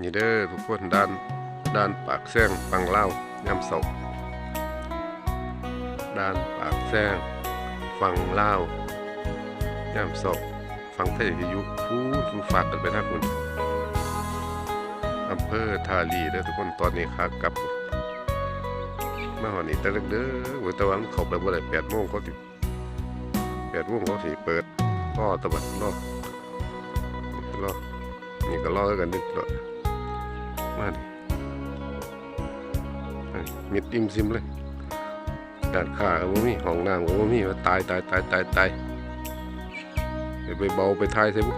นี่เด้อทุกคนด้านด้านปากแซงฟังเล่าวยามเสาด้านปากแซงฟังเล่าวยามเสาฟังไทยวิทยุผู้สูฝากกันไปทาคุณอำเภอทาลีเด้อทุกคนตอนนี้ขากลับมาหอนี้แต่เลิกเด้อเว้ยแต่ว่ามันเข้าไปบ่ได้8โมงเขาสิ8โมงเขาสิเปิดก็ตะบัดรอรอนี่ก็รอกันนึกรอ มาดิมิดอิมซิมเลยดานข้าก็บ่มีห้องน้ำก็บ่มีว่าตายตายตายตายตายไปเบาไปทายใส่บุ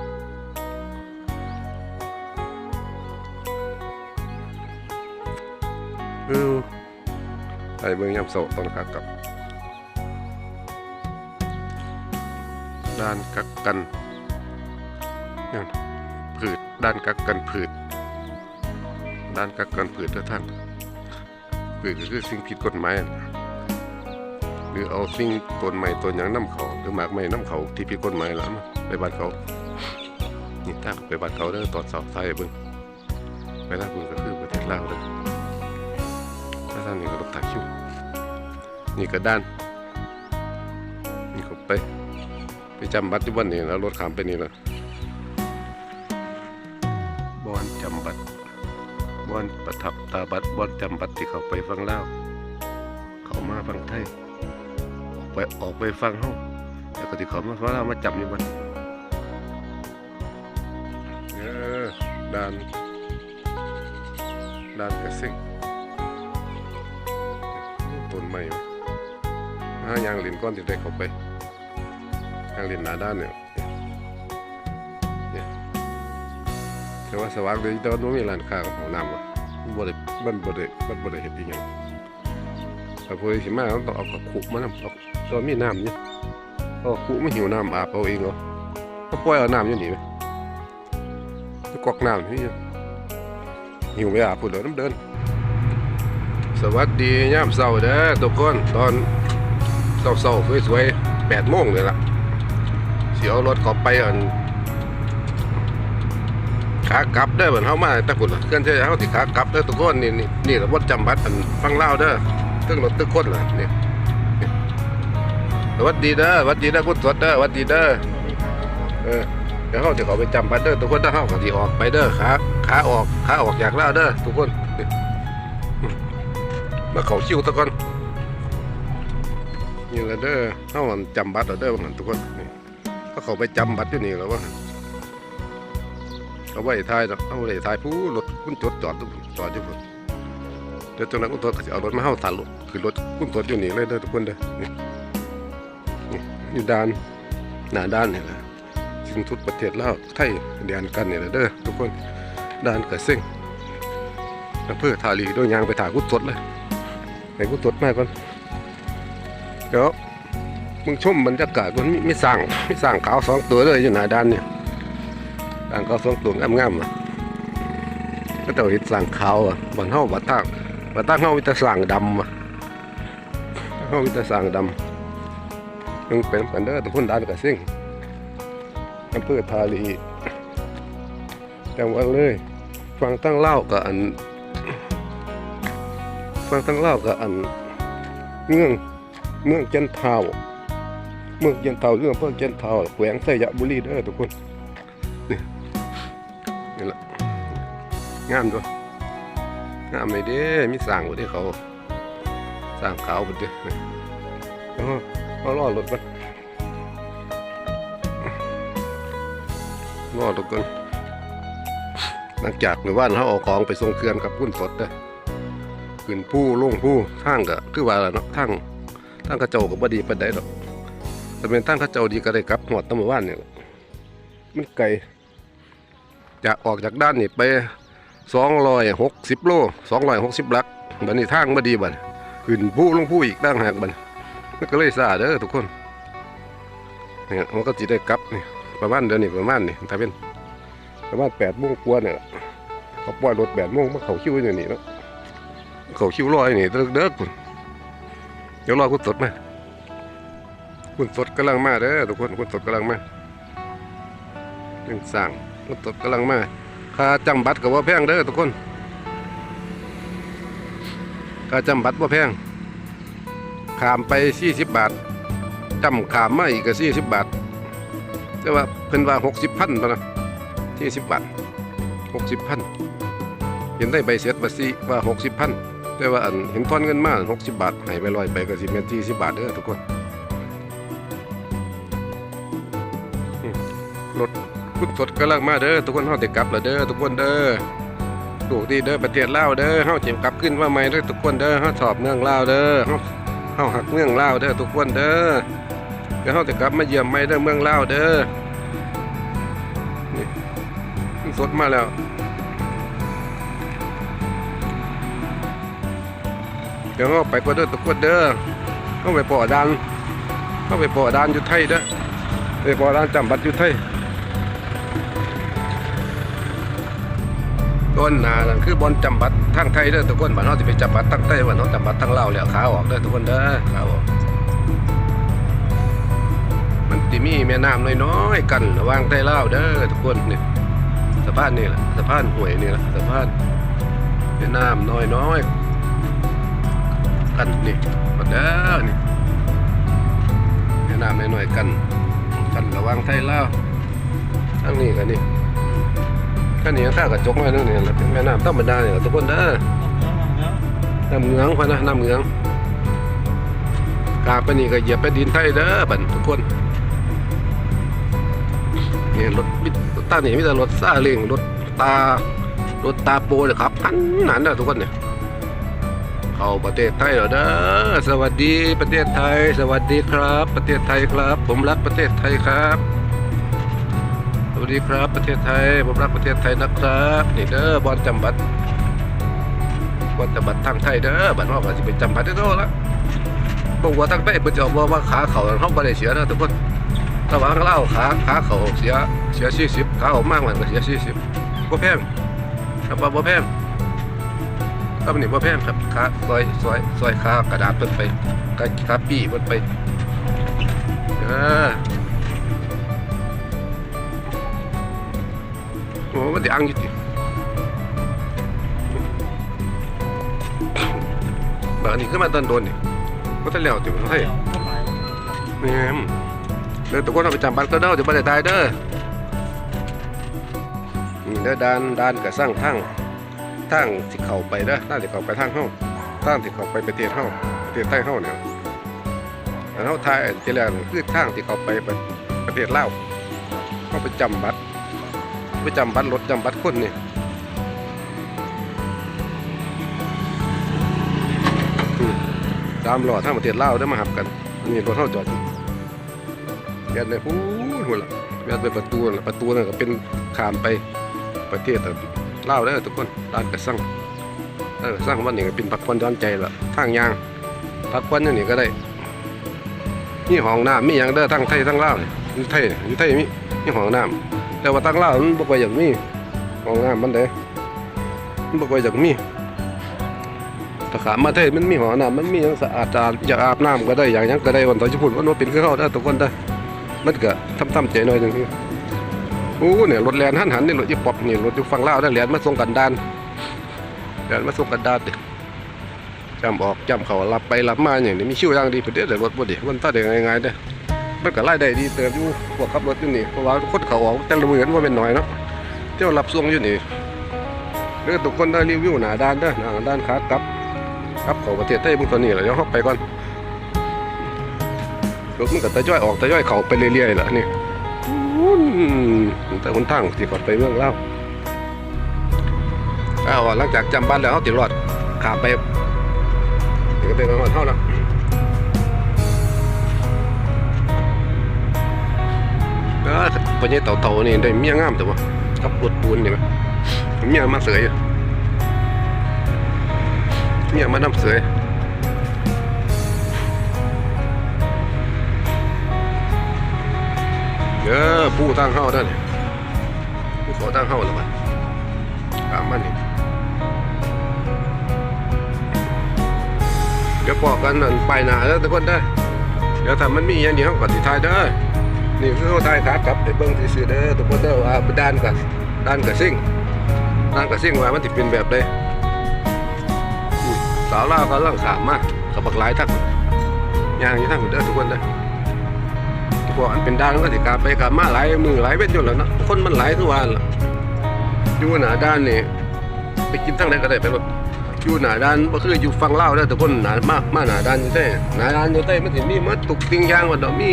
เออไปเมืองยำโสตอนขากลับด้านกักกันนั่นผืดด้านกักกันผืด ด้านกักกันผืดเด้อท่านผืดก็คือสิ่งผิดกฎหมายหรือเอาสิ่งต้นใหม่ต้นหยังน้ำเขาหรือหมากใหม่น้ำเขาที่ผิดกฎหมายแล้วมาไปบ้านเขานี่ถ้าไปบ้านเขาเด้อตอนเสาร์ไทยเบิ่งไปทางคุณก็คือประเทศลาวเด้อถ้าทางนี้ก็ต้องถ่ายคิวนี่ก็ด้าน นี่ก็ไปไปจำบัตรที่วันนี้แล้วรถขามไปนี่แล้วบอนจำบัตร บอนประทับตาบัตรบอนจำบัตรที่เขาไปฟังเล่าเขามาฟังไทยออกไปออกไปฟังห้องแล้วก็ที่เขามาฟังเล่ามาจำอยู่บันเออด้านด้านกระซิ่งต้นไม้วะหายางเหรียญก้อนที่ได้เขาไปยางเหรียญหนาด้านเนี่ย แต่ว่าสว่างเลยแต่ว่าไม่มีร้านค้ากับห้องน้ำวะมันบ่ได้มันบ่ได้มันบ่ได้เห็นอีหยังแต่พอสิมาต้องเอากระคุมานำเอาตอนมีน้ำอยู่ยเอากระคุมาหิวน้ำอาบเอาเองเหรอก็ปล่อยเอาน้ำอยู่นี่ไหมจะกอกน้ำนี่หิวไปอาบพุ่นเลยน้ำเดิน สวัสดีย่ามเช้าเด้อทุกคนตอนเช้าๆสวยๆแปดโมงเลยล่ะเสียวรถขอไปอัน ขากลับเด้อเหมือนเฮามาตะกุดเคลื่อนใช้เฮาที่ขากลับเด้อทุกคนนี่นี่นี่ละวัดจำบัดอันฟังเล่าเด้อตึ้งรถตึ้งคนล่ะนี่นี่สวัสดีเด้อสวัสดีเด้อคุณสดเด้อสวัสดีเด้อเออเดี๋ยวเฮาจะขาไปจำบัดเด้อทุกคนถ้าเฮาก็สิออกไปเด้อขาขาออกขาออกจากเล่าเด้อทุกคนมาเขาคิวตะกอนนี่ละเด้อเฮามันจำบัตรเด้อว่าหั่นทุกคนนี่เขาไปจำบัตรอยู่นี่แล้วว่าหั่น เอาไว้ท้ายดอกเอาไว้ท้ายผู้รถคุณจดจอดทุกจอดอยู่พุ่นเดี๋ยวจังนั้นคุณตรวจก็สิเอารถมาเฮาตัดรถคือรถคุณตรวจอยู่นี่เลยเด้อทุกคนเด้อนี่อยู่ด้านหน้าด้านนี่แหละสิ้นสุดประเทศลาวไทยเดียนกันนี่แหละเด้อทุกคนด้านเกระเซ็งอำเภอทาลีโดยยางไปถ่ายกุดสดเลยให้กูตรวจมาก่อนเดี๋ยวมึงชมบรรยากาศมันมีมีสร้างมีสร้างขาวสองตัวเลยอยู่หน้าด้านเนี่ย สร้างขาสองตัวงามๆอะก็เต่าเห็ดสร้างขาวอะบันเฮาบัดตั้งบัดตั้งเฮามีแต่สร้างดำอะเฮามีแต่สร้างดำมึงเป็นกันเด้อทุกคนด้านกระซิ่งอำเภอทาลีจังหวัดเลยฟังตั้งเล่ากับอัน ฟังทั้งเล่ากับอันเมืองเมืองเจันทาเมืองเจันทาเรื่องเพื่อจันทาแขวงสยบุรีเด้อทุกคน งามด้วยงามเลยเด้มีสร้างไว้เด้เขาสร้างขาวไปเด้เอาเอาล่อรถไปล่อรถกันหลังจากหรือว่านเขาเอาของไปส่งเคลื่อนกับพุ่นสดเด้ขึ้นผู้ลงผู้ทางก็คือว่าล่ะเนาะทางทางกระเจ้าก็บ่ดีปานใดดอกแต่เป็นทางกระเจ้าดีก็ได้กลับหอดตำว่านเนี่ล่ะมันไกลจากออกจากด้านนี่ไป 260โล260ลักบัดนี้ทางบ่ดีบัดขึ้นผู้ลงผู้อีกต่างหากบัดมันก็เลยซาเด้อทุกคนเนี่ยมันก็สิได้กลับนี่ประมาณเดือนนี้ประมาณนี่ถ้าเป็นประมาณ8โมงกว่าเนี่ยเขาปล่อยรถ8โมงมาเขาคิวอยู่นี่เนาะเขาคิวรอยนี่เด้อเด้อคุณเดี๋ยวรอคุณสดมาคุณสดกำลังมาเด้อทุกคนคุณสดกำลังมายังสั่งคุณสดกำลังมา ค่าจำบัตรก็บ่แพงเด้อทุกคนค่าจำบัตรบ่าแพงขามไป 40 บาทจำขามมาอีกก็40 บาทแต่ว่าเพิ่นว่า 60พันตอนนะ40บบาท60พันเห็นได้ใบเสร็จบัตรีว่า60พันแต่ว่าอันเห็นทอนเงินมา60บาทให้ไปร้อยไปก็สิแม่น40บาทเด้อทุกคน พุทสดกำลังมาเด้อทุกคนเฮาสิกลับแล้วเด้อทุกคนเด้อถูกดีเด้อประเทศลาวเด้อเฮาสิกลับขึ้นมาใหม่เด้อทุกคนเด้อเฮาชอบเมืองลาวเด้อเฮาเฮาหักเมืองลาวเด้อทุกคนเด้อเดี๋ยวเฮาสิกลับมาเยี่ยมใหม่เด้อเมืองลาวเด้อนี่สดมาแล้วเดี๋ยวเราไปก็เด้อทุกคนเด้อเข้าไปปอดานเข้าไปปอดานอยู่ไทยเด้อไปปอดานจำบัตรอยู่ไทย ต้นนานั่นคือบอลจำบัตรทางไทยเด้อทุกคนบ้านเราจะไปจำบัตรทางไทยบ้านเราจำบัตรทางลาวแล้วขาออกเด้อทุกคนเด้อขาออกมันติมีแม่น้ำน้อยๆกันระหว่างไทยลาวเด้อทุกคนนี่สะพานนี่แหละสะพานห่วยนี่แหละสะพานแม่น้ำน้อยๆกันนี่มาเด้อนี่แนะนำน่อยๆกันกันระหวังไทยลาวทั้งนี้กันนี่ กันนี่ถ้ากระจกมาเรื่องนี้แหละเป็นแม่น้ำธรรมดาเนี่ยทุกคนเด้อน้ำเหงืองพะนะน้ำเหงืองกาไปนี่ก็เหยียบไปดินไทยเด้อบัดทุกคนนี่รถมิรถตานี่มีแต่รถซาเล้งรถตารถตาโปเลยครับขันหนันนะทุกคนเนี่ยเข้าประเทศไทยแล้วเด้อสวัสดีประเทศไทย สวัสดีครับ ประเทศไทยครับ ผมรักประเทศไทยครับ วัสดีครับประเทศไทย ผมรักประเทศไทยนะครับนี่เด้อบอลจำบัตรบอลจำบัตรทางไทยเด้อบัตรว่าว่าสิไปจำบัตรได้โตแล้วบอกว่าทางใต้เพิ่นจะบอว่าขาเข่าเขาบ่ได้เสียนะทุกคนถ้าว่าข้างเล่าขาขาเข่าเสียเสีย40ขาเขามากมันก็เสีย40บ่แพงครับว่าบ่แพงครับนี่บ่แพงครับขาซอยซอยซอยขากระดาษเพิ่นไปกาขาปี้เพิ่นไปเออ โอ้มันสิอังอยู่ติบางนี้ขึ้นมาตอนโดนนี่บ่ทันแล้วติมันให้แม่มเด้อทุกคนเอาไปจำบัตรก็เด้อจะบ่ได้ตายเด้อนี่เด้อดานดานก็สร้างทางทางที่เขาไปนะทางที่เขาไปทางเฮาทางที่เขาไปประเทศเฮาประเทศไทยเฮาเนี่ยอันเฮาทายอันที่แรกนี่คือทางที่เขาไปประปเทศลาวเฮาไปจำบัตร ไปจำบัตรรถจำบัตรคนนี่อืมตามรอทางประเทศลาวได้มาหับกันนี่รถเฮาจอดแกนเลยพูดหุ่นละแกนไปประตูน่ะประตูนั่นก็เป็นขามไปประเทศเล่าวเด้ทุกคนร้านกระสังร้านกระสังวันนี้ก็เป็นพักผ่อนย้อนใจละทางยางพักผ่อนอย่างนี้ก็ได้มีห้องน้ำมีอย่างเด้อทั้งไทยทั้งลาวนี่อยู่ไทยอยู่ไทยมีมีห้องน้ำ แต่ว่าทั้งล่ามันบ่ค่อยอยากมีห้องน้ำมันเด้มันบ่ค่อยอยากมีถ้าขามมาไทยมันมีห้องน้ำมันมีอย่างสะอาดสะอาดอยากอาบน้ำก็ได้อย่างยังก็ได้วันต่อญี่ปุ่นมันบ่เป็นคือเขาเด้ทุกคนเด้มันก็ทำๆใจหน่อยหนึงโอ้เนี่ยรถแลนหันหันนี่รถยี่ปอบนี่รถอยู่ฝั่งลาวได้แลนมาส่งกันดานแลนมาส่งกันดานเด้จำออกจำเขารับไปรับมาอย่างนี้มีชิวอย่างดีเพื่อเดี๋ยวรถบ่ดีมันตัดได้ง่ายๆเด้ มันก็ไล่ได้ดีเติมอยู่พวกขับรถอยู่นี่เพราะว่าคนเขาออกแต่ละมือกันว่าเป็นน้อยเนาะเที่ยวรับส่งอยู่นี่เด้อทุกคนได้รีวิวหนาด้านเด้อหนาด้านขากลับกับข้าประเทศไทยเบิ่งตัวนี้แหละเดี๋ยวเฮาไปก่อนรถมันก็ตะย้อยออกตะย้อยเขาไปเรื่อยๆล่ะนี่อืมแต่คนทางที่ก่อนไปเมืองเล่าอ้าวหลังจากจำบ้านแล้วเขาติดรอดขามไปก็เป็นประมาณเท่านะ อพอเนี่ยเต่าเต่าๆนี่ได้เมียงามแต่ว่ากับรถปูนนี่ไหมเมียมาเสยอะเมียมานำเสยเออผู้ตั้งเข้าได้เลยผู้ขอตั้งเข้าแล้วมันตามมันนี่เดี๋ยวบอกกันนั่นไปหนาแล้วทุกคนได้เดี๋ยวถ้ามันมีอย่างเดียวขาก่อนสิทายเด้ นี่คือเขาทายขากับไปเบิ้งที่ซื้อเด้อทุกคนเด้อว่าด้านกับด้านกับซิ่งนั่งกับเสียงว่ามันจะเป็นแบบใดอุ้ยสาวล่าวก็ล่างขามมากกับบักหลายทั้งยางอยู่ทั้งหมดเด้อทุกคนเด้อพวกอันเป็นด้านก็สิกลับไปกลับมาหลายมือหลายเว้นอยู่แล้วเนาะคนมันหลายทุกวันละอยู่หนาด้านนี่ไปกินทั้งไหนก็ได้ไปหมดอยู่หนาด้านก็คืออยู่ฝั่งลาวเด้อทุกคนหนามากมาหนาด้านอยู่ใต้หนาด้านอยู่ใต้มันสิมีมัดตุกติงยางว่าดอกมี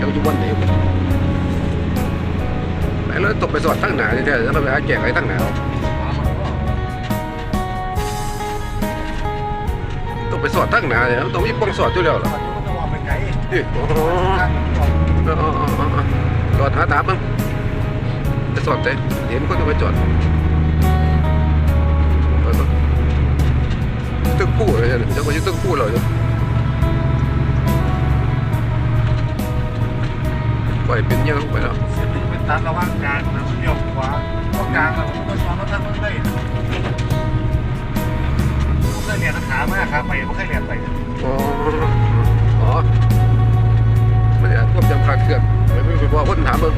เหรอเด้อบัดลงทางสดป้าว่าลงทางก่อนนะว่าสองปลายเดี๋ยวจะวันไหนวะไทยเด้ออันนี้ไทยเป็นผู้เชี่ยวชาญมักสั้นเดียวไหนวะไปแล้วตกไปสอดตั้งหนาแท้ๆแล้วเราไปหาแจกไอ้ตั้งหนาตกไปสอดตั้งหนาเนี่ยต้องมีป้องสอดอยู่แล้วเหรอเอ้ยโอ้โหเอาเอาเอาเอาเอาจอดหาตามมั้งจะสอดใจเห็นก็ต้องไปจอดตึกผู้เลยเนี่ยจ้าก็อยึดตึกผู้เลย ปล่อยเป็นเงี้ยลงไปแล้วเป็นตัดระว่างกลางนะเดี่ยวขวาเพรากลางเราต้องยอนรถทั้งเมืองเลยผมเคยเรียนขามากครับไปผมเคยเรียนไปอ๋ออ๋อไม่ได้ควบจำขาดเคลื่อนไม่ไม่พอคนถามมึง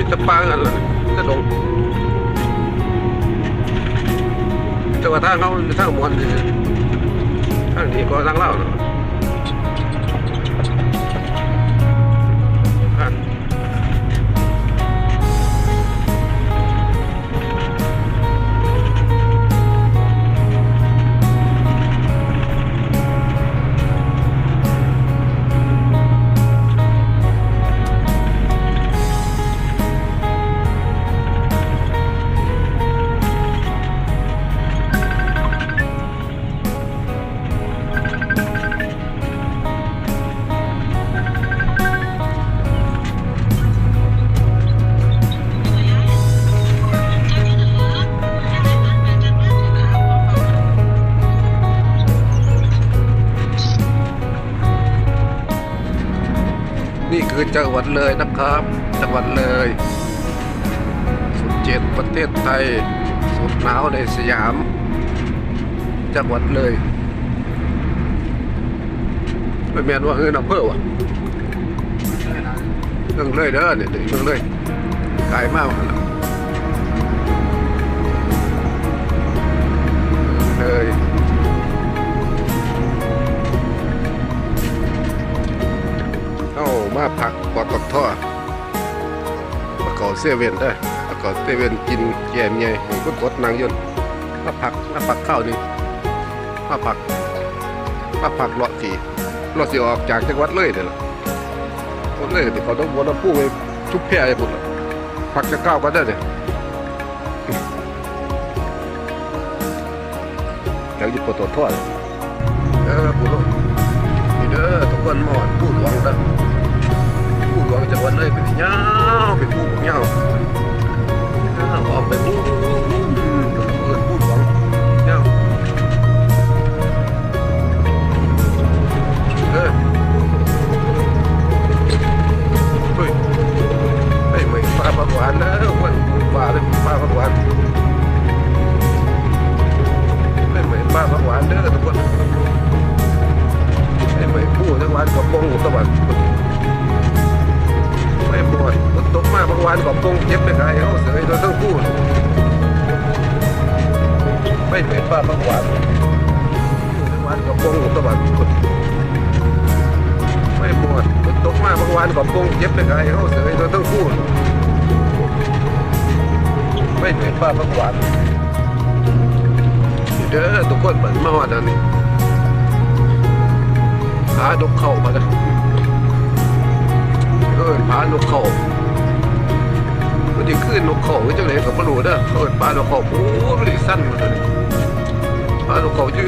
ป่าไปสิพวกมิตรป่ากันล่ะจะลง คือจังหวัดเลยนะครับ จังหวัดเลยสุดเจ็ดประเทศไทย สุดหนาวในสยาม จังหวัดเลยไม่แม่นว่าเอออำเพื่อวะเรื่องเลยเด้อเนี่ยเรื่องเลยไกลมากแล้ว มาพักปตทประกอบเซเว่นได้ประกอบเซเว่นกินแย่มใหญ่ให้คนกดนางยนมาพักมาพักข้าวนี่มาพักมาพักเลาะทีเลาะสิออกจากจังหวัดเลยเด้อล่ะคนเลยที่เขาต้องวนน้ำผู้ไปทุกแพร่ไปหมดละพักจะก้าวกันได้เนี่ยแล้วหยุดปตทเลยเออผู้ลงนี่เด้อทุกคนหมอดผู้หลวงเด้อ หลวงจังหวัดเลยเป็นยาวเป็นผู้ยาวยาออกไปผู้ ปงเจ็บไปไกลเขาเสยโดนทั้งคู่ไม่เหมือนป้าบางวันเด้อทุกคนเหมือนมาหอดอันนี้หาดกเข้ามาเลยเอินพานกเขามันจะขึ้นนกเขาก็จะเลยกับปลาดูเด้ออินพานกเขาโอ้ยมันสั้นมันเลยพานกเขาอยู่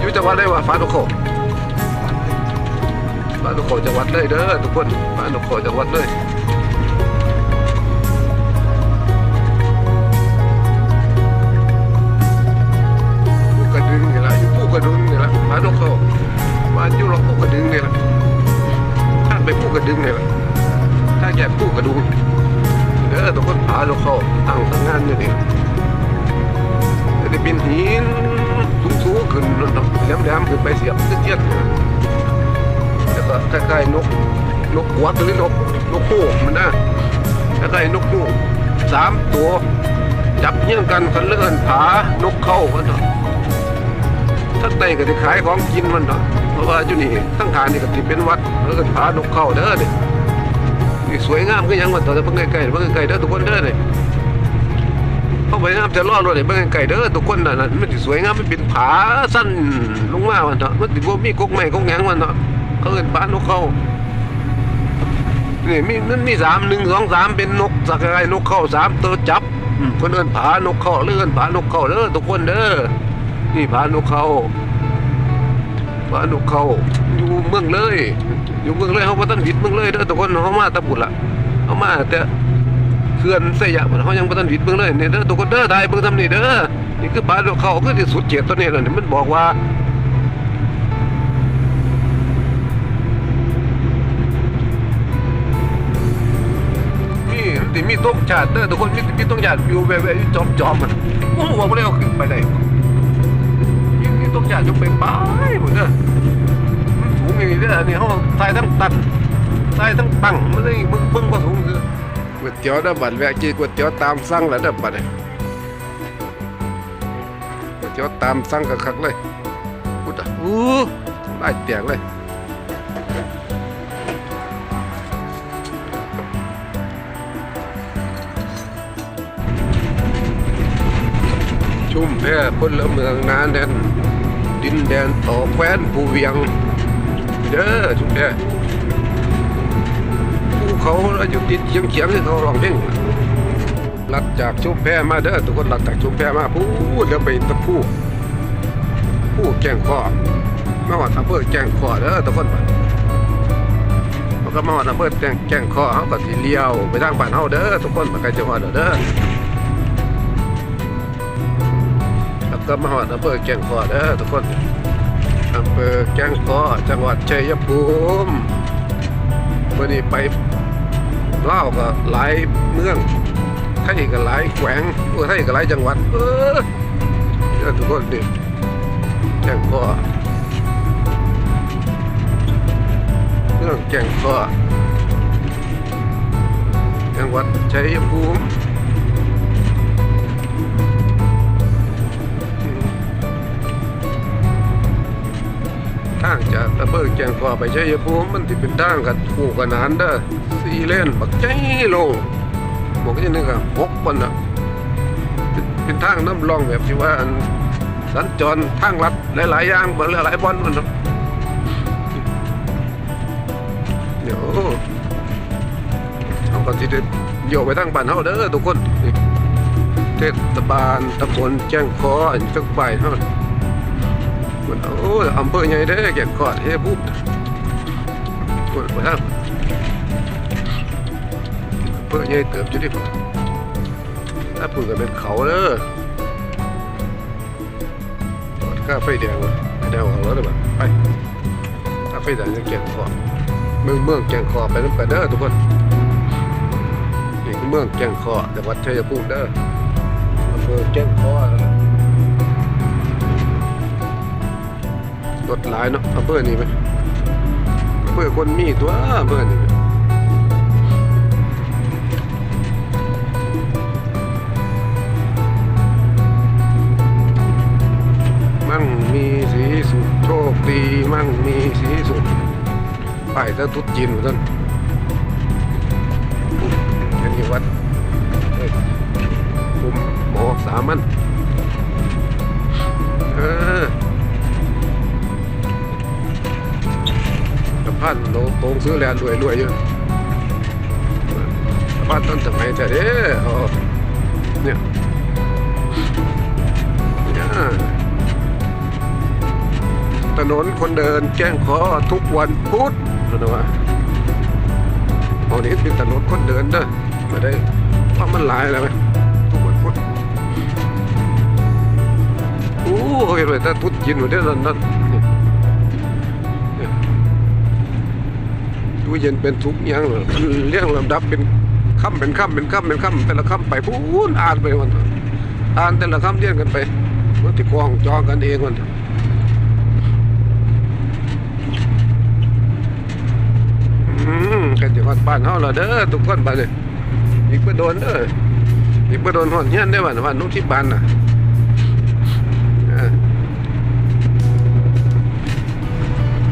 อยู่จังหวัดได้ว่าพานกเขา พานกขาจังหวัดเลยเด้อทุกคนพานกขาจังหวัดเลยผู้กระดึงนี่แหละอยู่ผู้กระดึงนี่แหละพานกเขาบ้านอยู่หลอกผู้กระดึงนี่แหละท่านไปพูดกระดึงนี่แหละถ้าแกพูดกระดุงเออทุกคนพาเราเข้าตั้งตั้งงานอยู่นี่จะได้เป็นหินสูงๆขึ้นแหลมๆขึ้นไปเสียบเจี๊ยดๆแล้วก็ คล้ายๆนกนกหัวหรือนกนกฮูกมันนะคล้ายๆนกฮูกสามตัว จับเยี่ยงกันกันเลื่อนผานกเข้ากันเถอะถ้าไต่ก็จะขายของกินมันเถอะเพราะว่าอยู่นี่ทั้งทางนี่ก็สิเป็นวัดเลื่อนผานกเข้าเด้อเนี่ยดีสวยงามก็ยังวันต่อแต่เพิ่งใกล้ๆเพิ่งใกล้ๆเด้อทุกคนเด้อเนี่ยเข้าไปงามจะรอดรถเลยเพิ่งใกล้ๆเด้อทุกคนน่ะนะมันสิสวยงามมันเป็นผาสั้นลงมาวันเถอะมันสิบ่มีกกไม้กกแหงวันเถอะ เขาเอิ้นผานกเข้านี่มีมันมีสามหนึ่งสองสามเป็นนกสักไรนกเข้าสามตัวจับอืมคนเอินผานกเข้าเลื่อนผานกเข้าเด้อทุกคนเด้อนี่ผานกเข้าผานกเข้าอยู่เมืองเลย อยู่เมืองเลยเขาบ่ตันผิดเมืองเลยเด้อทุกคนเขามาแตะบุญละเขามาแต่เขื่อนสยามเขายังบ่ตันผิดเมืองเลยนี่เด้อทุกคนเด้อได้เบิ่งทำนี่เด้อนี่คือผานกเข้าคือที่สุดเจ็ดตัวนี้แหละนี่มันบอกว่า นี่มันสิมีต้มชาติเด้อทุกคนมีมีต้มชาติอยู่แบบแบบจอมจอมๆมันโอ้โหบ่ได้เอาขึ้นไปได้มีมีต้มชาติอยู่ไปปลายหมดเด้อมันสูงอย่างนี้เด้ออันนี่เฮาทายทั้งตันทายทั้งตังมันเลยมึงเบิ่งบ่สูงคือก๋วยเตี๋ยวเด้อบัดแวะกินก๋วยเตี๋ยวตามสั่งแล้วเด้อบัดนี้ก๋วยเตี๋ยวตามสั่งคักๆเลยพุดอะอู้ได้แตกเลย ชุ่มแพ่พลเมืองนาแน่นดินแดนต่อแคว้นภูเวียง เด้อชุ่มแพ่ภูเขาเราอยู่ติดเฉียงเฉียงๆให้เขาร้องเพลงลัดจากชุ่มแพ่มาเด้อทุกคนลัดจากชุ่มแพ่มาพูดแล้วไปตะพูผู้แจ้งข้อมาว่าอำเภอแจ้งข้อเด้อทุกคนเขาก็มาว่อำเภอแจ้งแจ้งข้อเขาก็สิเลี้ยวไปทางบ้านเฮาเด้อทุกคนมาไกลจังหวัดเด้อ ก็มาหอดอำเภอแก่งคอเด้อทุกคนอำเภอแก่งคอจังหวัดชัยภูมิวันนี้ไปเล่าก็หลายเมืองไทยก็หลายแขวงเออไทยก็หลายจังหวัด เออเด้อทุกคนนี่แก่งคอเรื่องแก่งคอจังหวัดชัยภูมิ ทางจากตะเบิกแจงคอไปชัยภูมิมันที่เป็นทางกับคู่กันนานเด้อสี่เลนบักใจลงบอกก็จะนึกอะหกคนอะเป็นทางน้ำรองแบบที่ว่าสัญจรทางลัดหลายๆอย่างบนหลายๆบอนมันเดี๋ยวเอาก็ที่เด็ดโยกไปทางบ้านเฮาเด้อทุกคนเทศบาลตำบลแจ้งคออันจักไปเฮา มันโอ้อำเภอใหญ่เด้แก่นขอดเฮ้ปุ๊บปวดปวดทางอำเภอใหญ่เติบจุดที่ถ้าพูดกันเป็นเขาเด้อจอดข้าไฟแดงวะไฟแดงของรถเลยบ่ไปข้าไฟแดงจะแก่นขอเมืองเมืองแก่งขอไปนั่นไปเด้อทุกคนนี่คือเมืองแก่งขอจังหวัดชัยภูมิเด้ออำเภอแก่งขอ รถหลายเนาะอำเภอนี่ไหมเบื่อคนมีตัวเบื่อนี่ไหมมั่งมีสีสุดโชคดีมั่งมีสีสุดไปถ้าทุกจีนเหมือนกันอันนี้วัดคุมหมอสามัญ พานโตตรงซื้อแลนด์รวยรวยๆอยู่สะพานต้นสมัยแต่เด้อเนี่ยเนี่ยถนนคนเดินแจ้งขอทุกวันพุธนะว่าเอานี้เป็นถนนคนเดินเด้อไม่ได้เพรามันหลายแล้วไหมทุกวันพุธโอ้ยเลยถ้าทุดกินหมดเด้อนั่นนั่นนี่นู้เย็นเป็นทุกอย่างเลยเรียงลำดับเป็นคำเป็นคำเป็นคำเป็นคำแต่ละคำไปพูนอ่านไปวันอ่านแต่ละคำเรียงกันไปมันติกองจองกันเองวันอืมกันจะฮอดบ้านเฮาและเด้อทุกคนบ้านนี่อีกบ่โดนเด้ออีกบ่โดนฮอดเฮียนได้อบ้านบ้านนุ่งที่บ้านน่ะ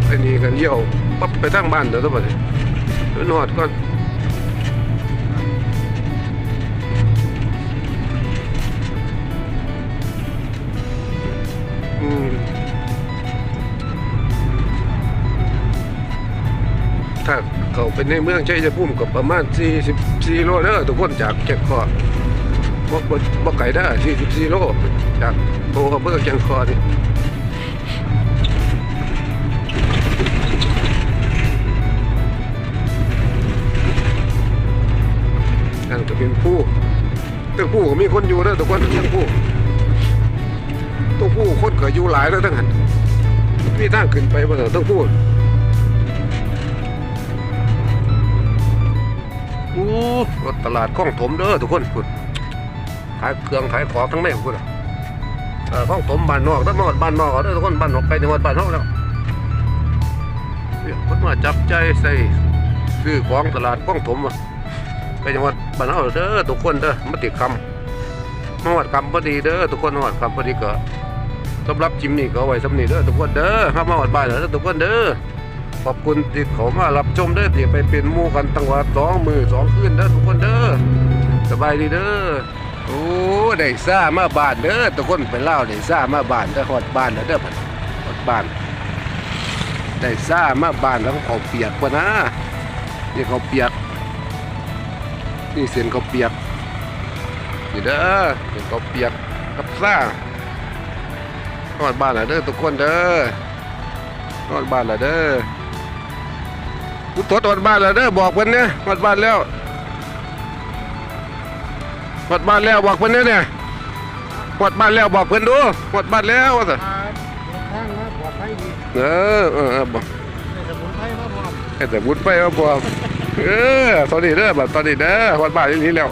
ไอ้นี่กันเยี่ยวปั๊บไปทางบ้านเด้อตัวบัดนี้นอดก่อนถ้าเขาไปในเมืองใชัยภูมิกับประมาณ 44โลเด้อทุกคนจากแก่งคอบ่บ่บ่ไกลเด้ 44โลจากโตอำเภอแก่งคอนี่นั่ ผู้ตึกผู้ก็มีคนอยู่เด้อทุกคนตึกผู้ตึกผู้คนก็อยู่หลายเด้อทั้งหันมีทางขึ้นไปบ่เด้อตึกผู้อู้รถตลาดคลองถมเด้อทุกคนคุณขายเครื่องขายของทั้งแม่คุณอะเออคลองถมบ้านนอกทั้งนอกบ้านนอกเด้อทุกคนบ้านนอกไปจังหวัดบ้านนอกแล้วเนี่ยคนมาจับใจใส่ซื้อของตลาดคลองถมอะ ไปจังหวัดบ้านนอกเด้อทุกคนเด้อมาติดคำมาหวัดคำพอดีเด้อทุกคนมาหวัดคำพอดีก็สำหรับจิมนี่ก็เอาไว้สำนีเด้อทุกคนเด้อครับมาหวัดบ้านเด้อทุกคนเด้อขอบคุณที่เขามารับชมเด้อที่ไปเป็นมู่กันตั้งว่าสองมือสองคืนเด้อทุกคนเด้อสบายดีเด้อโอ้ได้ซ่ามาบ้านเด้อทุกคนไปเล่าได้ซ่ามาบ้านเด้อฮอดบ้านเด้อพันฮอดบ้านได้ซ่ามาบ้านแล้วเขาเปียกปะนะนี่เขาเปียก นี่เส้นเขาวเปียกนี่เด้อเส้นเขาวเปียกกับซ่าฮอดบ้านแล้วเด้อทุกคนเด้อนอนบ้านแล้วเด้อกูทดนอนบ้านแล้วเด้อบอกเพิ่นเนี่ยนอนบ้านแล้วนอนบ้านแล้วบอกเพิ่นเนี่ยเนี่ยนอนบ้านแล้วบอกเพิ่นดูนอนบ้านแล้วว่าซะทางมาปลอดภัยดีเออเออเออบอกในสมุนไพรมาพร้อมให้แต่บุญไปมาบอก เออตอนนี้เด้อแบบตอนนี้เด้อวันบ่ายอย่างนี้แล้ว